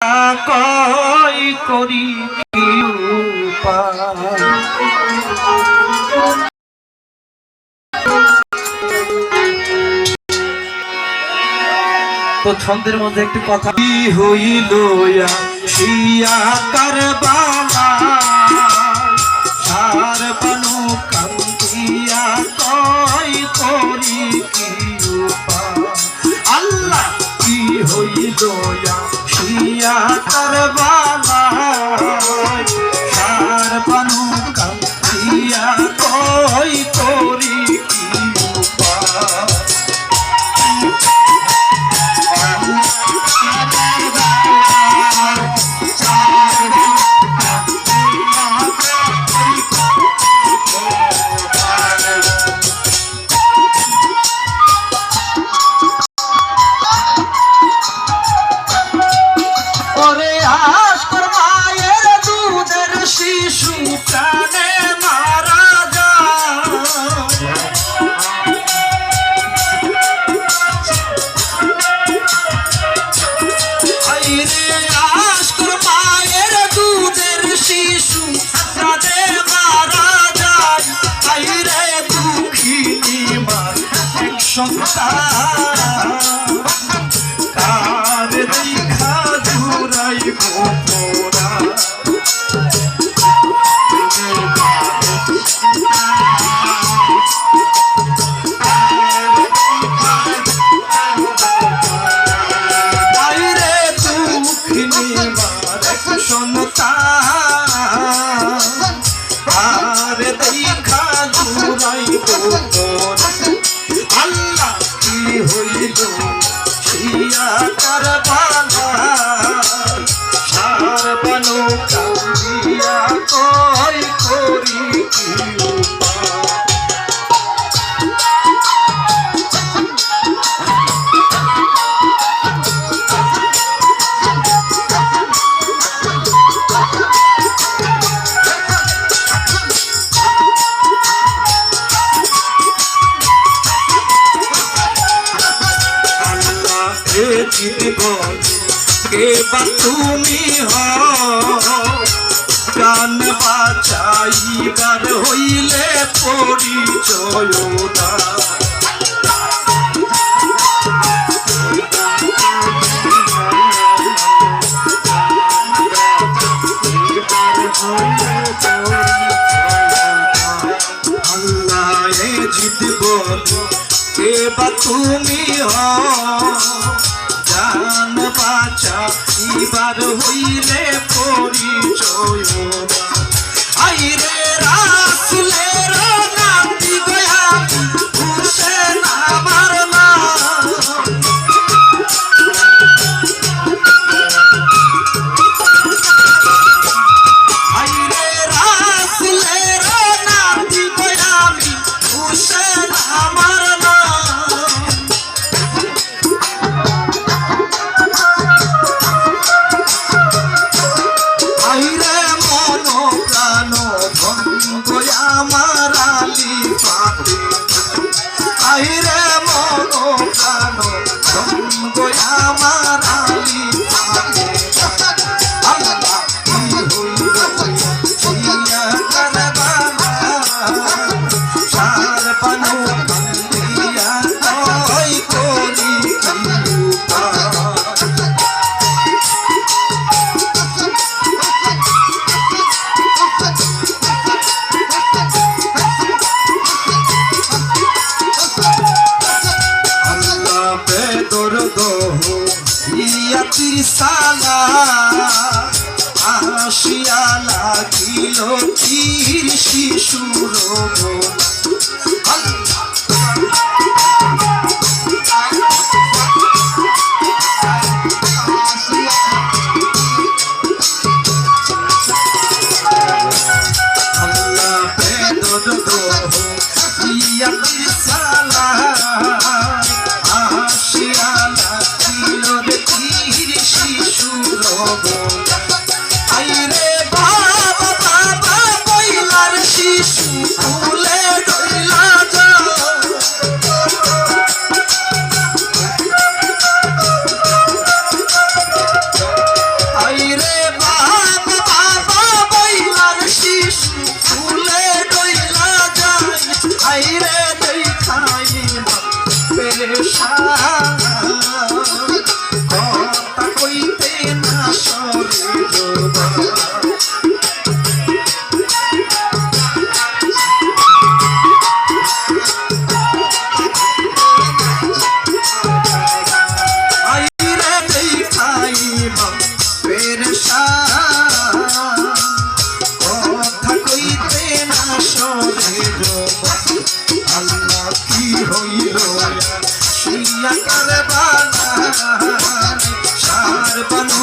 কই করি তো ছন্দের মধ্যে একটু কথা কি হইল শিয়া কারবালা কারবালা সংসার। তার দেখা জুড়াই পোরা সন্তান। আর দেখা জুড়াই পোরা জীবন কে বা তুমি হান বাঁচাইবার হইলে পরিচয় না জীবন কে বা তুমি হ প্রাণ বাঁচা ইবার হইলে পরিচয় আই জাতির সালা আসিয়া লাগিল তীর শিশু। aire. আল্লাহ কি হইল? শিয়া কারবানা সার বানু